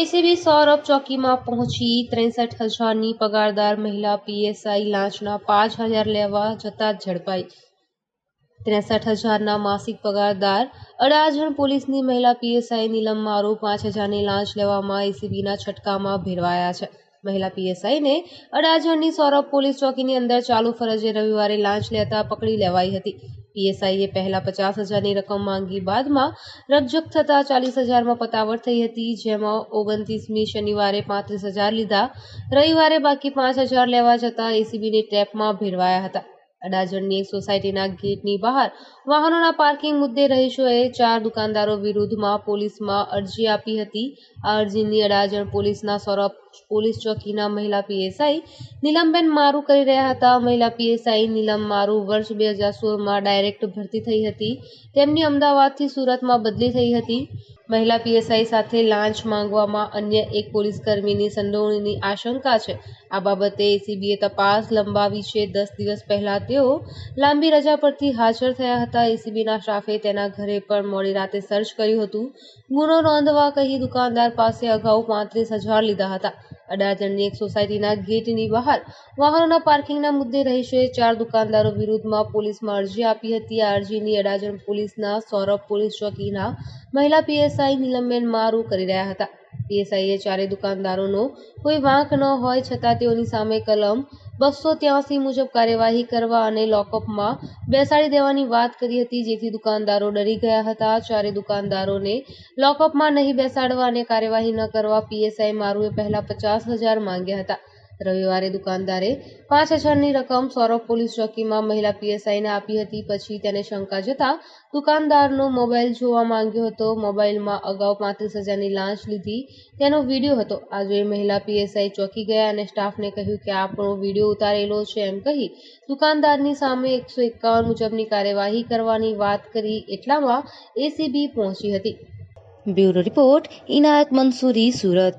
ACB Saurabh ચોકીમાં પહોંચી ત્રેસઠ હજારની પગારદાર મહિલા પીએસઆઈ લાંચના પાંચ હજાર લેવા જતા ઝડપાઈ ત્રેસઠ હજારના માસિક પગારદાર અડાજણ પોલીસની મહિલા પીએસઆઈ નીલમ મારુ પાંચ હજારની લાંચ લેવામાં એસીબીના છટકામાં ભેરવાયા છે મહિલા પીએસઆઈને અડાજણની સૌરભ પોલીસ ચોકીની અંદર ચાલુ ફરજે રવિવારે લાંચ લેતા પકડી લેવાઈ હતી પીએસઆઈએ પહેલા પચાસ હજારની રકમ માંગી બાદમાં રકઝક થતાં ચાલીસ હજારમાં પતાવટ થઈ હતી. જેમાં ઓગણત્રીસમી શનિવારે પાંત્રીસ હજાર લીધા. રવિવારે બાકી પાંચ હજાર લેવા જતા એસીબીની ટ્રેપમાં ભેરવાયા હતા. અડાજણની એક સોસાયટીના ગેટની બહાર વાહનોના પાર્કિંગ મુદ્દે રહીશોએ ચાર દુકાનદારો વિરુદ્ધમાં પોલીસમાં અરજી આપી હતી. આ અરજીની અડાજણ પોલીસના સૌરભ પોલીસ ચોકીના મહિલા પીએસઆઈ નીલમબેન મારુ કરી રહ્યા હતા. મહિલા પીએસઆઈ નીલમ મારુ વર્ષ બે હજાર સોળમાં ડાયરેક્ટ ભરતી થઈ હતી. તેમની અમદાવાદથી સુરતમાં બદલી થઈ હતી. મહિલા પીએસઆઈ સાથે લાંચ માંગવામાં અન્ય એક પોલીસકર્મીની સંડોવણીની આશંકા છે. આ બાબતે એસીબીએ તપાસ લંબાવી છે. દસ દિવસ પહેલાં તેઓ લાંબી રજા પરથી હાજર થયા હતા. એસીબીના સ્ટાફે તેના ઘરે પણ મોડી રાતે સર્ચ કર્યું હતું. ગુનો નોંધવા કહી દુકાનદાર પાસે અગાઉ પાંત્રીસ હજાર લીધા હતા. અડાજણની એક સોસાયટીના ગેટની બહાર વાહનોના પાર્કિંગના મુદ્દે રહીશોએ ચાર દુકાનદારો વિરુદ્ધમાં પોલીસમાં અરજી આપી હતી. આ અરજીની અડાજણ પોલીસના સૌરભ પોલીસ ચોકીના મહિલા પીએસઆઈ નીલમબેન મારુ કરી રહ્યા હતા. પીએસઆઈએ ચારેય દુકાનદારોનો કોઈ વાંક ન હોય છતાં તેઓની સામે કલમ બસો ત્યાસી મુજબ કાર્યવાહી કરવા અને લોકઅપમાં બેસાડી દેવાની વાત કરી હતી, જેથી દુકાનદારો ડરી ગયા હતા. ચારે દુકાનદારોને લોકઅપમાં નહીં બેસાડવા અને કાર્યવાહી ન કરવા પીએસઆઈ મારુએ પહેલા પચાસ હજાર માંગ્યા હતા. રવિવારે દુકાનદારે પાંચ હજારની રકમ સૌરભ પોલીસ ચોકીમાં મહિલા પીએસઆઈને આપી હતી. પછી તેને શંકા જતા દુકાનદારનો મોબાઈલ જોવા માંગ્યો હતો. મોબાઈલમાં અગાઉ પાંત્રીસ હજારની લાંચ લીધી. તેનો વીડિયો હતો. આજે મહિલા પીએસઆઈ ચોકી ગયા અને સ્ટાફને કહ્યું કે આપણો વીડિયો ઉતારેલો છે એમ કહી દુકાનદારની સામે એકસો એકાવન મુજબની કાર્યવાહી કરવાની વાત કરી એટલામાં એસીબી પહોંચી હતી. Bureau report, Inayat Mansuri, Surat.